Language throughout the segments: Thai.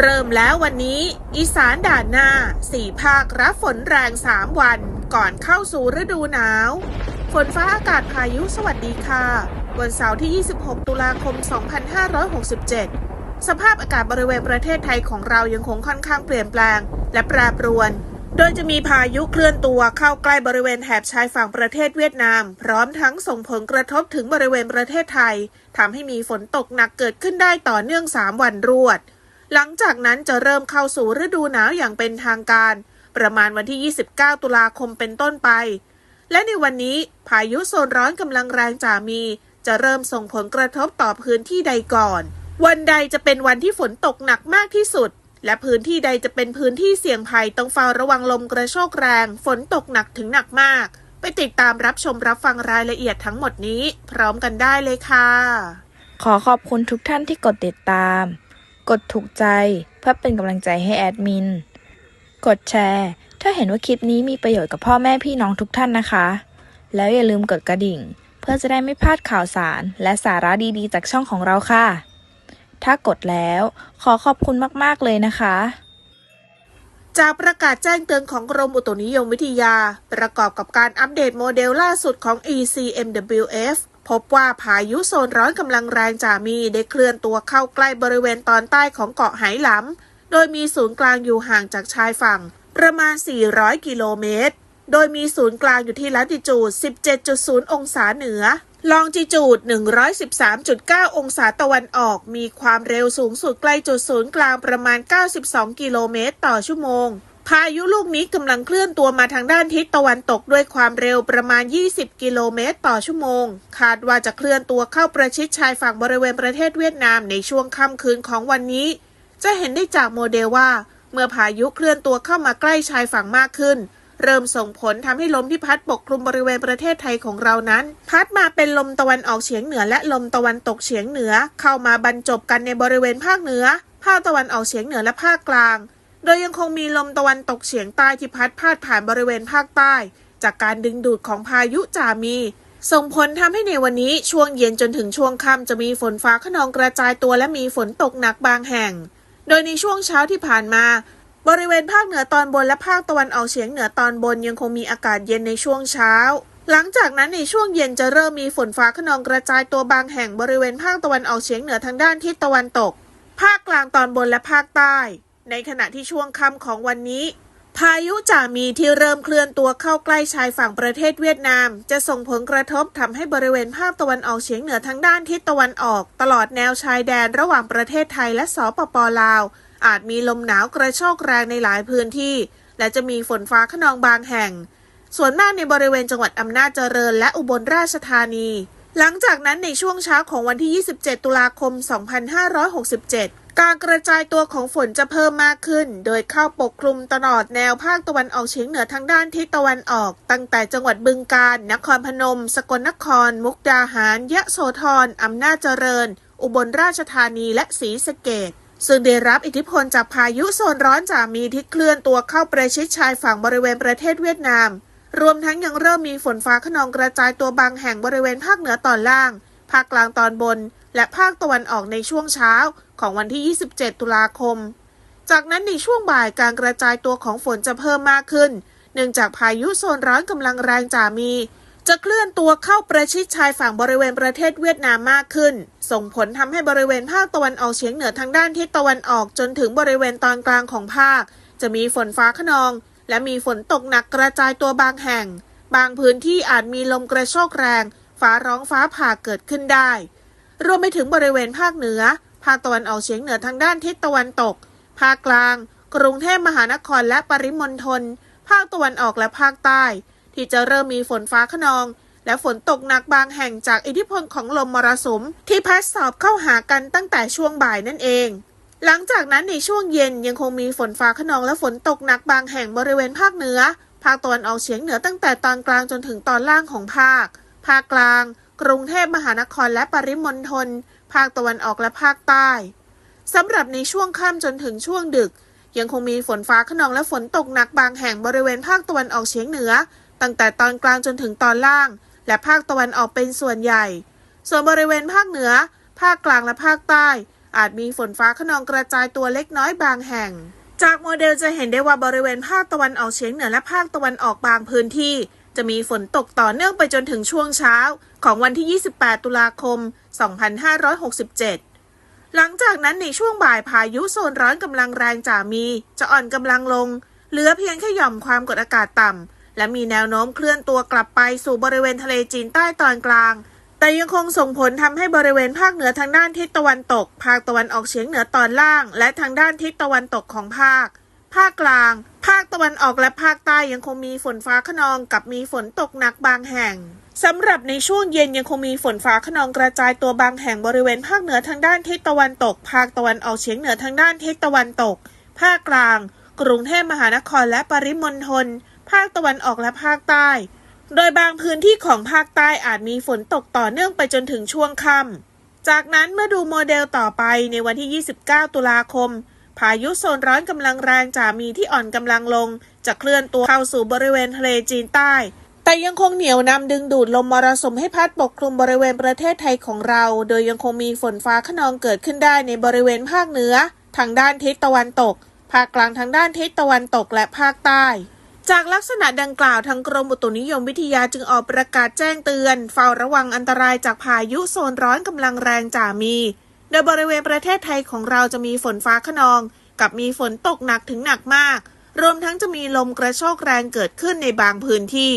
เริ่มแล้ววันนี้ อีสานด่านหน้าสี่ภาครับฝนแรง 3 วัน ก่อนเข้าสู่ฤดูหนาว ฝนฟ้าอากาศพายุสวัสดีค่ะ วันเสาร์ที่ 26 ตุลาคม 2567 สภาพอากาศบริเวณประเทศไทยของเรายังคงค่อนข้างเปลี่ยนแปลง และแปรปรวน โดยจะมีพายุเคลื่อนตัวเข้าใกล้บริเวณแถบชายฝั่งประเทศเวียดนาม พร้อมทั้งส่งผลกระทบถึงบริเวณประเทศไทยทำให้มีฝนตกหนักเกิดขึ้นได้ต่อเนื่อง 3 วันรวด หลังจากนั้นจะเริ่มเข้าสู่ฤดูหนาวอย่างเป็นทางการ ประมาณวันที่ 29 ตุลาคมเป็นต้นไป และในวันนี้พายุโซนร้อนกำลังแรงจ่ามี จะเริ่มส่งผลกระทบต่อพื้นที่ใดก่อน วันใดจะเป็นวันที่ฝนตกหนักมากที่สุด และพื้นที่ใดจะเป็นพื้นที่เสี่ยงภัยต้องเฝ้าระวังลมกระโชกแรง ฝนตกหนักถึงหนักมาก ไปติดตามรับชมรับฟังรายละเอียดทั้งหมดนี้ พร้อมกันได้เลยค่ะ ขอขอบคุณทุกท่านที่กดติดตาม กดถูกใจเพื่อเป็นกำลังใจให้แอดมิน กดแชร์ ถ้าเห็นว่าคลิปนี้มีประโยชน์กับพ่อแม่พี่น้องทุกท่านนะคะ แล้วอย่าลืมกดกระดิ่ง เพื่อจะได้ไม่พลาดข่าวสาร และสาระดีๆ จากช่องของเราค่ะ ถ้ากดแล้วขอขอบคุณมากๆเลยนะคะ จากประกาศแจ้งเตือนของกรมอุตุนิยมวิทยา ประกอบกับการอัปเดตโมเดลล่าสุดของ ECMWF พบว่าพายุโซนร้อนกำลังแรงจามีได้เคลื่อนตัวเข้าใกล้บริเวณตอนใต้ของเกาะไหหลำ โดยมีศูนย์กลางอยู่ห่างจากชายฝั่ง ประมาณ 400 กิโลเมตร โดยมีศูนย์กลางอยู่ที่ลัติจูด 17.0 องศาเหนือ ลองจิจูด 113.9 องศาตะวันออก มีความเร็วสูงสุดใกล้จุดศูนย์กลางประมาณ 92 กิโลเมตรต่อชั่วโมง พายุลูกนี้กำลังเคลื่อนตัวมาทางด้านทิศตะวันตกด้วยความเร็วประมาณ 20 กิโลเมตรต่อชั่วโมง คาดว่าจะเคลื่อนตัวเข้าประชิดชายฝั่งบริเวณประเทศเวียดนามในช่วงค่ำคืนของวันนี้ จะเห็นได้จากโมเดลว่า เมื่อพายุเคลื่อนตัวเข้ามาใกล้ชายฝั่งมากขึ้น เริ่มส่งผลทำให้ลมที่พัดปกคลุมบริเวณประเทศไทยของเรานั้น พัดมาเป็นลมตะวันออกเฉียงเหนือและลมตะวันตกเฉียงเหนือ เข้ามาบรรจบกันในบริเวณภาคเหนือ ภาคตะวันออกเฉียงเหนือและภาคกลาง โดยยังคงมีลมตะวันตกเฉียงใต้ที่พัดพาดผ่านบริเวณภาคใต้ จากการดึงดูดของพายุจามี ส่งผลทำให้ในวันนี้ช่วงเย็นจนถึงช่วงค่ำจะมีฝนฟ้าขนองกระจายตัวและมีฝนตกหนักบางแห่ง โดยในช่วงเช้าที่ผ่านมา บริเวณภาคเหนือตอนบนและภาคตะวันออกเฉียงเหนือตอนบนยังคงมีอากาศเย็นในช่วงเช้าหลังจากนั้นในช่วงเย็นจะเริ่มมีฝนฟ้าขนองกระจายตัวบางแห่งบริเวณภาคตะวันออกเฉียงเหนือทางด้านทิศตะวันตก ภาคกลางตอนบนและภาคใต้ ในขณะที่ช่วงค่ำของวันนี้ พายุจ่ามีที่เริ่มเคลื่อนตัวเข้าใกล้ชายฝั่งประเทศเวียดนาม จะส่งผลกระทบทำให้บริเวณภาคตะวันออกเฉียงเหนือทางด้านทิศตะวันออก ตลอดแนวชายแดนระหว่างประเทศไทยและสปปลาว อาจมีลมหนาวกระโชกแรงในหลายพื้นที่ และจะมีฝนฟ้าขนองบางแห่ง ส่วนมากในบริเวณจังหวัดอำนาจเจริญ และอุบลราชธานีหลังจากนั้นในช่วงเช้าของวันที่ 27 ตุลาคม 2567 การกระจายตัวของฝนจะเพิ่มมากขึ้น โดยเข้าปกคลุมตลอดแนวภาคตะวันออกเฉียงเหนือทางด้านทิศตะวันออก ตั้งแต่จังหวัดบึงกาฬ นครพนม สกลนคร มุกดาหาร ยะโสธร อำนาจเจริญ อุบลราชธานี และศรีสะเกษซึ่งได้รับอิทธิพลจากพายุโซนร้อนจ่ามีที่เคลื่อนตัวเข้าประชิดชายฝั่งบริเวณประเทศเวียดนาม รวมทั้งยังเริ่มมีฝนฟ้าขนองกระจายตัวบางแห่งบริเวณภาคเหนือตอนล่าง ภาคกลางตอนบน และภาคตะวันออกในช่วงเช้าของวันที่ 27 ตุลาคม จากนั้นในช่วงบ่ายการกระจายตัวของฝนจะเพิ่มมากขึ้น เนื่องจากพายุโซนร้อนกำลังแรงจ่ามี จะเคลื่อนตัวเข้าประชิดชายฝั่งบริเวณประเทศเวียดนามมากขึ้น ส่งผลทำให้บริเวณภาคตะวันออกเฉียงเหนือทางด้านทิศตะวันออกจนถึงบริเวณตอนกลางของภาค จะมีฝนฟ้าขนอง และมีฝนตกหนักกระจายตัวบางแห่ง บางพื้นที่อาจมีลมกระโชกแรง ฟ้าร้องฟ้าผ่าเกิดขึ้นได้ รวมไปถึงบริเวณภาคเหนือ ภาคตะวันออกเฉียงเหนือทางด้านทิศตะวันตก ภาคกลาง กรุงเทพมหานครและปริมณฑล ภาคตะวันออกและภาคใต้ ที่จะเริ่มมีฝนฟ้าขนอง และฝนตกหนักบางแห่งจากอิทธิพลของลมมรสุม ที่พัดสอบเข้าหากันตั้งแต่ช่วงบ่ายนั่นเอง หลังจากนั้นในช่วงเย็นยังคงมีฝนฟ้าขนองและฝนตกหนักบางแห่งบริเวณภาคเหนือ ภาคตะวันออกเฉียงเหนือตั้งแต่ตอนกลางจนถึงตอนล่างของภาค ภาคกลาง กรุงเทพมหานครและปริมณฑล ภาคตะวันออกและภาคใต้สำหรับในช่วงค่ำจนถึงช่วงดึก ยังคงมีฝนฟ้าขนองและฝนตกหนักบางแห่งบริเวณภาคตะวันออกเฉียงเหนือ ตั้งแต่ตอนกลางจนถึงตอนล่าง และภาคตะวันออกเป็นส่วนใหญ่ ส่วนบริเวณภาคเหนือ ภาคกลางและภาคใต้ อาจมีฝนฟ้าขนองกระจายตัวเล็กน้อยบางแห่ง จากโมเดลจะเห็นได้ว่าบริเวณภาคตะวันออกเฉียงเหนือและภาคตะวันออกบางพื้นที่ จะมีฝนตกต่อเนื่องไปจนถึงช่วงเช้าของวันที่ 28 ตุลาคม 2567 หลังจากนั้นในช่วงบ่ายพายุโซนร้อนกำลังแรงจะมี จะอ่อนกำลังลง เหลือเพียงแค่หย่อมความกดอากาศต่ำ และมีแนวโน้มเคลื่อนตัวกลับไปสู่บริเวณทะเลจีนใต้ตอนกลาง แต่ยังคงส่งผลทำให้บริเวณภาคเหนือทางด้านทิศตะวันตก ภาคตะวันออกเฉียงเหนือตอนล่าง และทางด้านทิศตะวันตกของภาค ภาคกลาง ภาคตะวันออกและภาคใต้ยังคงมีฝนฟ้าขนองกับมีฝนตกหนักบางแห่งสำหรับในช่วงเย็นยังคงมีฝนฟ้าขนองกระจายตัวบางแห่งบริเวณภาคเหนือทางด้านทิศตะวันตก ภาคตะวันออกเฉียงเหนือทางด้านทิศตะวันตก ภาคกลาง กรุงเทพมหานครและปริมณฑล ภาคตะวันออกและภาคใต้ โดยบางพื้นที่ของภาคใต้อาจมีฝนตกต่อเนื่องไปจนถึงช่วงค่ำจากนั้นเมื่อดูโมเดลต่อไปในวันที่ 29 ตุลาคม พายุโซนร้อนกำลังแรงจะมีที่อ่อนกำลังลง จะเคลื่อนตัวเข้าสู่บริเวณทะเลจีนใต้ แต่ยังคงเหนียวนำดึงดูดลมมรสุมให้พัดปกคลุมบริเวณประเทศไทยของเรา โดยยังคงมีฝนฟ้าขนองเกิดขึ้นได้ในบริเวณภาคเหนือ ทางด้านทิศตะวันตก ภาคกลางทางด้านทิศตะวันตกและภาคใต้ จากลักษณะดังกล่าวทางกรมอุตุนิยมวิทยาจึงออกประกาศแจ้งเตือน เฝ้าระวังอันตรายจากพายุโซนร้อนกำลังแรงจ่ามี โดยบริเวณประเทศไทยของเราจะมีฝนฟ้าขนอง กับมีฝนตกหนักถึงหนักมาก รวมทั้งจะมีลมกระโชกแรงเกิดขึ้นในบางพื้นที่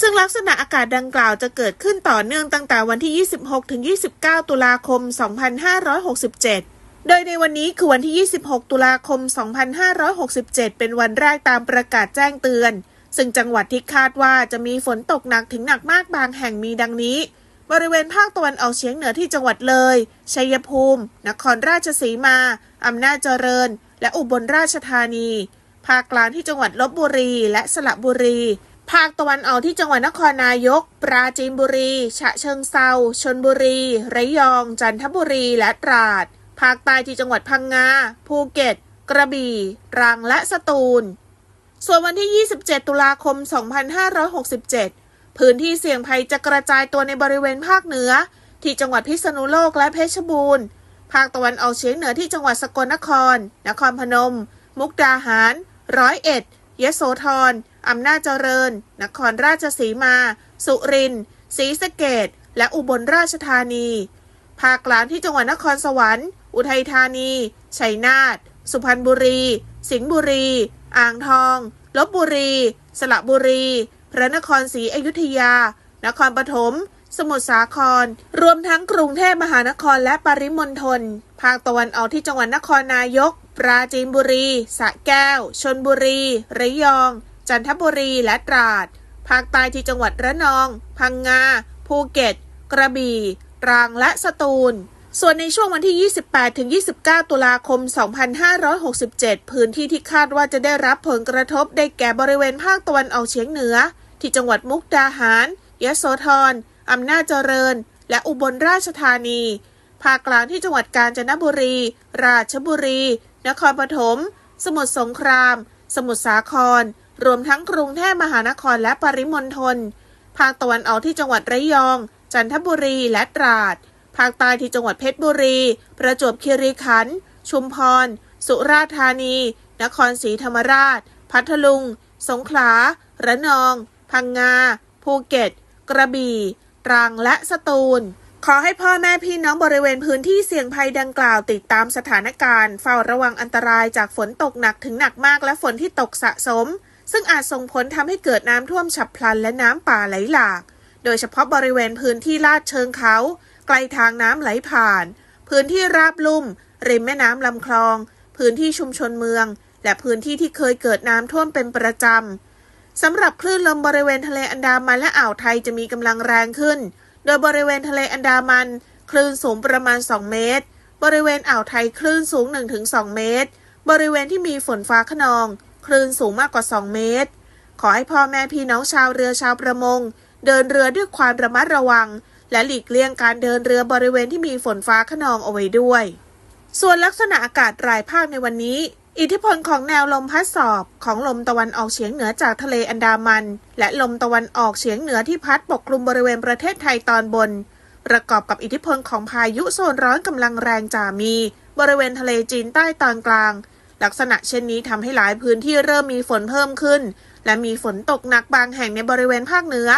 ซึ่งลักษณะอากาศดังกล่าวจะเกิดขึ้นต่อเนื่องตั้งแต่วันที่ 26ถึง29 ตุลาคม 2567โดยในวันนี้คือวันที่ 26 ตุลาคม 2567 เป็นวันแรกตามประกาศแจ้งเตือน ซึ่งจังหวัดที่คาดว่าจะมีฝนตกหนักถึงหนักมากบางแห่งมีดังนี้ บริเวณภาคตะวันออกเฉียงเหนือที่จังหวัดเลย ชัยภูมิ นครราชสีมา อำนาจเจริญ และอุบลราชธานี ภาคกลางที่จังหวัดลบบุรี และสระบุรี ภาคตะวันออกที่จังหวัดนครนายก ปราจีนบุรี ฉะเชิงเซา ชนบุรี ระยอง จันทบุรี และตราด ภาคใต้ที่จังหวัดพังงา ภูเก็ต กระบี่ ตรัง และสตูล ส่วนวันที่ 27 ตุลาคม 2567 พื้นที่เสี่ยงภัยจะกระจายตัวในบริเวณภาคเหนือ ที่จังหวัดพิษณุโลกและเพชรบูรณ์ ภาคตะวันออกเฉียงเหนือที่จังหวัดสกลนคร นครพนม มุกดาหาร ร้อยเอ็ด ยโสธรอำนาจเจริญ นครราชสีมา สุรินทร์ศรีสะเกดและอุบลราชธานี ภาคกลางที่จังหวัดนครสวรรค์ อุทัยธานี ชัยนาท สุพรรณบุรี สิงห์บุรี อ่างทอง ลบบุรี สระบุรี พระนครศรีอยุธยา นครปฐม สมุทรสาคร รวมทั้งกรุงเทพมหานครและปริมณฑล ภาคตะวันออกที่จังหวัดนครนายก ปราจีนบุรี สระแก้ว ชนบุรี ระยอง จันทบุรี และตราด ภาคใต้ที่จังหวัดระนอง พังงา ภูเก็ต กระบี่ ตรัง และสตูลส่วนในช่วงวันที่ 28 ถึง 29 ตุลาคม 2567 พื้นที่ที่คาดว่าจะได้รับผลกระทบได้แก่บริเวณภาคตะวันออกเฉียงเหนือ ที่จังหวัดมุกดาหาร ยโสธรอำนาจเจริญ และอุบลราชธานี ภาคกลางที่จังหวัดกาญจนบุรี ราชบุรี นครปฐม สมุทรสงคราม สมุทรสาคร รวมทั้งกรุงเทพมหานครและปริมณฑล ภาคตะวันออกที่จังหวัดระยอง จันทบุรีและตราด ภาคใต้ที่จังหวัดเพชรบุรี ประจวบคีรีขันธ์ ชุมพร สุราษฎร์ธานี นครศรีธรรมราช พัทลุง สงขลา ระนอง พังงา ภูเก็ต กระบี่ตรังและสตูล ขอให้พ่อแม่พี่น้องบริเวณพื้นที่เสี่ยงภัยดังกล่าวติดตามสถานการณ์ เฝ้าระวังอันตรายจากฝนตกหนักถึงหนักมากและฝนที่ตกสะสม ซึ่งอาจส่งผลทำให้เกิดน้ำท่วมฉับพลันและน้ำป่าไหลหลาก โดยเฉพาะบริเวณพื้นที่ลาดเชิงเขาใกล้ทางน้ำไหลผ่าน พื้นที่ราบลุ่ม ริมแม่น้ำลำคลอง พื้นที่ชุมชนเมือง และพื้นที่ที่เคยเกิดน้ำท่วมเป็นประจำ สำหรับคลื่นลมบริเวณทะเลอันดามันและอ่าวไทยจะมีกำลังแรงขึ้น โดยบริเวณทะเลอันดามัน คลื่นสูงประมาณ 2 เมตร บริเวณอ่าวไทยคลื่นสูง 1-2 เมตร บริเวณที่มีฝนฟ้าขนอง คลื่นสูงมากกว่า 2 เมตร ขอให้พ่อแม่พี่น้องชาวเรือชาวประมง เดินเรือด้วยความระมัดระวัง และหลีกเลี่ยงการเดินเรือบริเวณที่มีฝนฟ้าขนองเอาไว้ด้วย ส่วนลักษณะอากาศรายภาคในวันนี้ อิทธิพลของแนวลมพัดสอบของลมตะวันออกเฉียงเหนือจากทะเลอันดามัน และลมตะวันออกเฉียงเหนือที่พัดปกคลุมบริเวณประเทศไทยตอนบน ประกอบกับอิทธิพลของพายุโซนร้อนกำลังแรงจ่ามี บริเวณทะเลจีนใต้ตอนกลาง ลักษณะเช่นนี้ทำให้หลายพื้นที่เริ่มมีฝนเพิ่มขึ้น และมีฝนตกหนักบางแห่งในบริเวณภาคเหนือ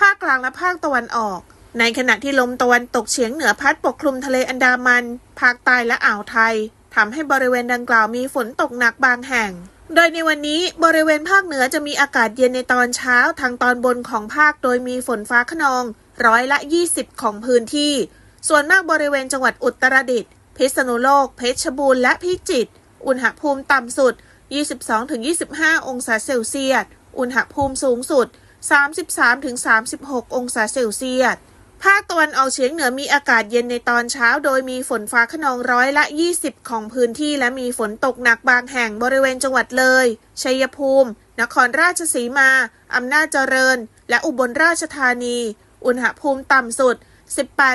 ภาคกลางและภาคตะวันออก ในขณะที่ลมตะวันตกเฉียงเหนือพัดปกคลุมทะเลอันดามัน ภาคใต้และอ่าวไทย ทำให้บริเวณดังกล่าวมีฝนตกหนักบางแห่ง โดยในวันนี้บริเวณภาคเหนือจะมีอากาศเย็นในตอนเช้าทางตอนบนของภาคโดยมีฝนฟ้าขนอง ร้อยละ 20 ของพื้นที่ ส่วนมากบริเวณจังหวัดอุตรดิตถ์พิษณุโลก เพชรบูรณ์และพิจิตรอุณหภูมิต่ำสุด 22-25 องศาเซลเซียส อุณหภูมิสูงสุด 33-36 องศาเซลเซียส ภาคตะวันออกเฉียงเหนือมีอากาศเย็นในตอนเช้า โดยมีฝนฟ้าขนองร้อยละ 20 ของพื้นที่ และมีฝนตกหนักบางแห่งบริเวณจังหวัดเลย ชัยภูมิ นครราชสีมา อำนาจเจริญ และอุบลราชธานี อุณหภูมิต่ำสุด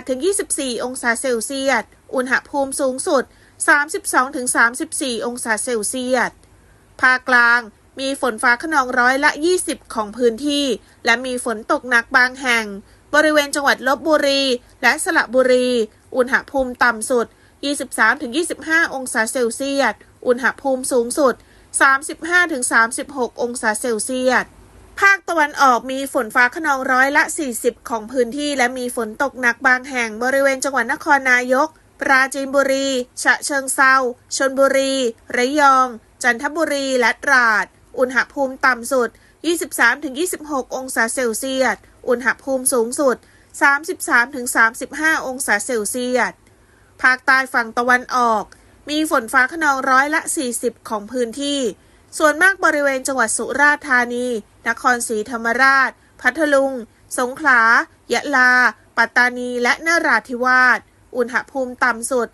18-24 องศาเซลเซียส อุณหภูมิสูงสุด 32-34 องศาเซลเซียส ภาคกลางมีฝนฟ้าขนองร้อยละ 20 ของพื้นที่ และมีฝนตกหนักบางแห่ง บริเวณจังหวัดลบบุรี และสระบุรี อุณหภูมิต่ำสุด 23-25 องศาเซลเซียส อุณหภูมิสูงสุด 35-36 องศาเซลเซียส ภาคตะวันออกมีฝนฟ้าขนองร้อยละ 40 ของพื้นที่ และมีฝนตกหนักบางแห่งบริเวณจังหวัดนครนายก ปราจีนบุรี ฉะเชิงเซาชนบุรี ระยอง จันทบุรี และตราด อุณหภูมิต่ำสุด 23-26 องศาเซลเซียส อุณหภูมิสูงสุด 33-35 องศาเซลเซียส ภาคใต้ฝั่งตะวันออก มีฝนฟ้าขนองร้อยละ 40 ของพื้นที่ ส่วนมากบริเวณจังหวัดสุราษฎร์ธานี นครศรีธรรมราช พัทลุง สงขลา ยะลา ปัตตานี และนราธิวาส อุณหภูมิต่ำสุด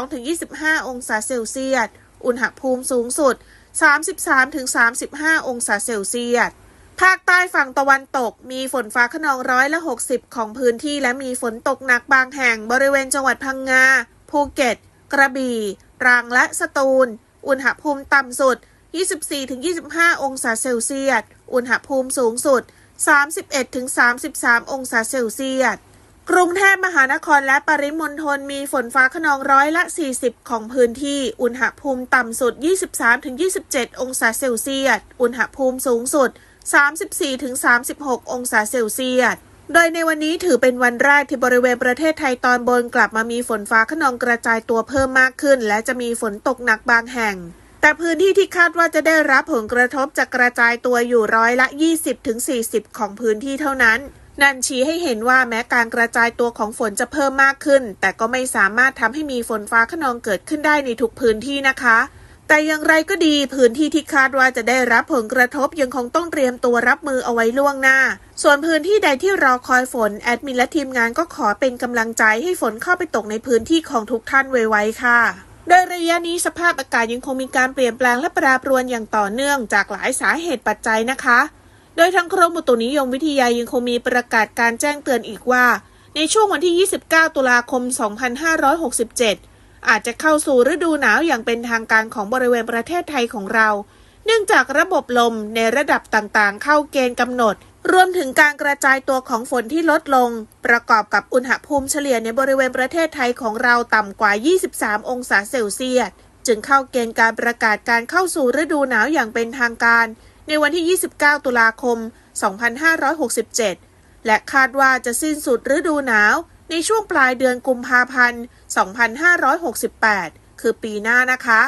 22-25 องศาเซลเซียส อุณหภูมิสูงสุด 33-35 องศาเซลเซียส ภาคใต้ฝั่งตะวันตก มีฝนฟ้าขนองร้อยละ 60 ของพื้นที่และมีฝนตกหนักบางแห่งบริเวณจังหวัดพังงา ภูเก็ต กระบี่ตรังและสตูล อุณหภูมิต่ำสุด 24-25 องศาเซลเซียส อุณหภูมิสูงสุด 31-33 องศาเซลเซียส กรุงเทพมหานครและปริมณฑลมีฝนฟ้าขนองร้อยละ 40 ของพื้นที่ อุณหภูมิต่ำสุด 23-27 องศาเซลเซียส อุณหภูมิสูงสุด 34-36 องศาเซลเซียส โดยในวันนี้ถือเป็นวันแรกที่บริเวณประเทศไทยตอนบนกลับมามีฝนฟ้าขนองกระจายตัวเพิ่มมากขึ้น และจะมีฝนตกหนักบางแห่ง แต่พื้นที่ที่คาดว่าจะได้รับผลกระทบจะกระจายตัวอยู่ร้อยละ 20-40 ของพื้นที่เท่านั้น นั่นชี้ให้เห็นว่าแม้การกระจายตัวของฝนจะเพิ่มมากขึ้น แต่ก็ไม่สามารถทำให้มีฝนฟ้าขนองเกิดขึ้นได้ในทุกพื้นที่นะคะ แต่อย่างไรก็ดีพื้นที่ที่คาดว่าจะได้รับผลกระทบยังคงต้องเตรียมตัวรับมือเอาไว้ล่วงหน้า ส่วนพื้นที่ใดที่รอคอยฝนแอดมินและทีมงานก็ขอเป็นกำลังใจให้ฝนเข้าไปตกในพื้นที่ของทุกท่านไวๆค่ะโดยระยะนี้สภาพอากาศยังคงมีการเปลี่ยนแปลงและแปรปรวนอย่างต่อเนื่องจากหลายสาเหตุปัจจัยนะคะ โดยทางกรมอุตุนิยมวิทยายังคงมีประกาศการแจ้งเตือนอีกว่า ในช่วงวันที่ 29 ตุลาคม 2567 อาจจะเข้าสู่ฤดูหนาวอย่างเป็นทางการของบริเวณประเทศไทยของเรา เนื่องจากระบบลมในระดับต่างๆ เข้าเกณฑ์กำหนด รวมถึงการกระจายตัวของฝนที่ลดลง ประกอบกับอุณหภูมิเฉลี่ยในบริเวณประเทศไทยของเราต่ำกว่า 23 องศาเซลเซียส จึงเข้าเกณฑ์การประกาศการเข้าสู่ฤดูหนาวอย่างเป็นทางการ ในวันที่ 29 ตุลาคม 2567 และคาดว่าจะสิ้นสุดฤดูหนาว ในช่วงปลายเดือนกุมภาพันธ์ 2568 คือปีหน้านะคะ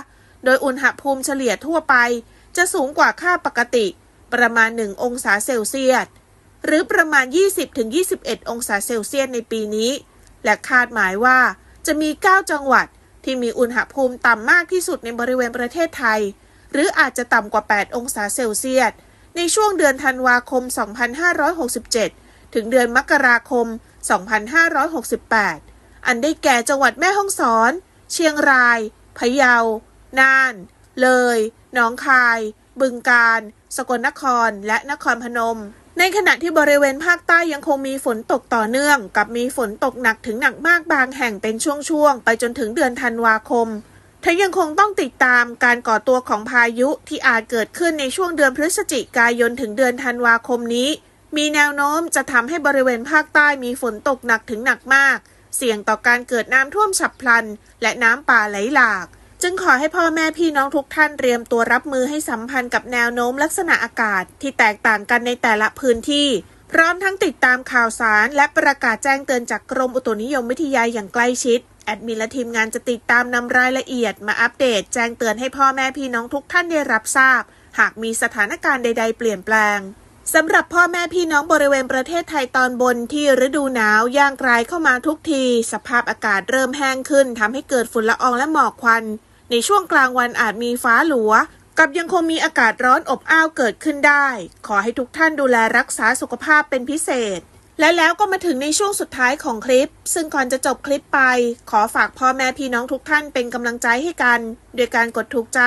โดยอุณหภูมิเฉลี่ยทั่วไป จะสูงกว่าค่าปกติ ประมาณ 1 องศาเซลเซียส หรือประมาณ 20-21 องศาเซลเซียสในปีนี้ และคาดหมายว่าจะมี 9 จังหวัดที่มีอุณหภูมิต่ำมากที่สุดในบริเวณประเทศไทย หรืออาจจะต่ำกว่า 8 องศาเซลเซียส ในช่วงเดือนธันวาคม 2567 ถึงเดือนมกราคม 2568 อันได้แก่จังหวัดแม่ฮ่องสอน เชียงราย พะเยา น่าน เลย หนองคาย บึงกาฬ สกลนคร และนครพนม ในขณะที่บริเวณภาคใต้ยังคงมีฝนตกต่อเนื่อง กับมีฝนตกหนักถึงหนักมากบางแห่งเป็นช่วงๆ ไปจนถึงเดือนธันวาคม ทั้งยังคงต้องติดตามการก่อตัวของพายุที่อาจเกิดขึ้นในช่วงเดือนพฤศจิกายนถึงเดือนธันวาคมนี้ มีแนวโน้มจะทำให้บริเวณภาคใต้มีฝนตกหนักถึงหนักมาก เสี่ยงต่อการเกิดน้ำท่วมฉับพลัน และน้ำป่าไหลหลาก จึงขอให้พ่อแม่พี่น้องทุกท่านเตรียมตัวรับมือให้สัมพันธ์กับแนวโน้มลักษณะอากาศที่แตกต่างกันในแต่ละพื้นที่ พร้อมทั้งติดตามข่าวสารและประกาศแจ้งเตือนจากกรมอุตุนิยมวิทยาอย่างใกล้ชิด ดมินและทีมงานจะติดตามนำรายละเอียดมาอัปเดต แจ้งเตือนให้พ่อแม่พี่น้องทุกท่านได้รับทราบ หากมีสถานการณ์ใด ๆ เปลี่ยนแปลงสำหรับพ่อแม่พี่น้องบริเวณประเทศไทยตอนบนที่ฤดูหนาวย่างกรายเข้ามาทุกที สภาพอากาศเริ่มแห้งขึ้นทำให้เกิดฝุ่นละอองและหมอกควัน ในช่วงกลางวันอาจมีฟ้าหลัว กับยังคงมีอากาศร้อนอบอ้าวเกิดขึ้นได้ ขอให้ทุกท่านดูแลรักษาสุขภาพเป็นพิเศษ และแล้วก็มาถึงในช่วงสุดท้ายของคลิป ซึ่งก่อนจะจบคลิปไป ขอฝากพ่อแม่พี่น้องทุกท่านเป็นกำลังใจให้กัน โดยการกดถูกใจ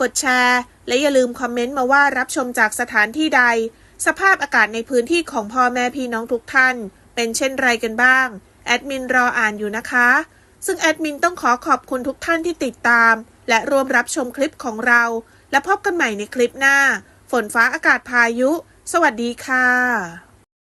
กดแชร์ และอย่าลืมคอมเมนต์มาว่ารับชมจากสถานที่ใด สภาพอากาศในพื้นที่ของพ่อแม่พี่น้องทุกท่าน เป็นเช่นไรกันบ้าง แอดมินรออ่านอยู่นะคะ ซึ่งแอดมินต้องขอขอบคุณทุกท่านที่ติดตาม และร่วมรับชมคลิปของเรา และพบกันใหม่ในคลิปหน้า ฝนฟ้าอากาศพายุ สวัสดีค่ะ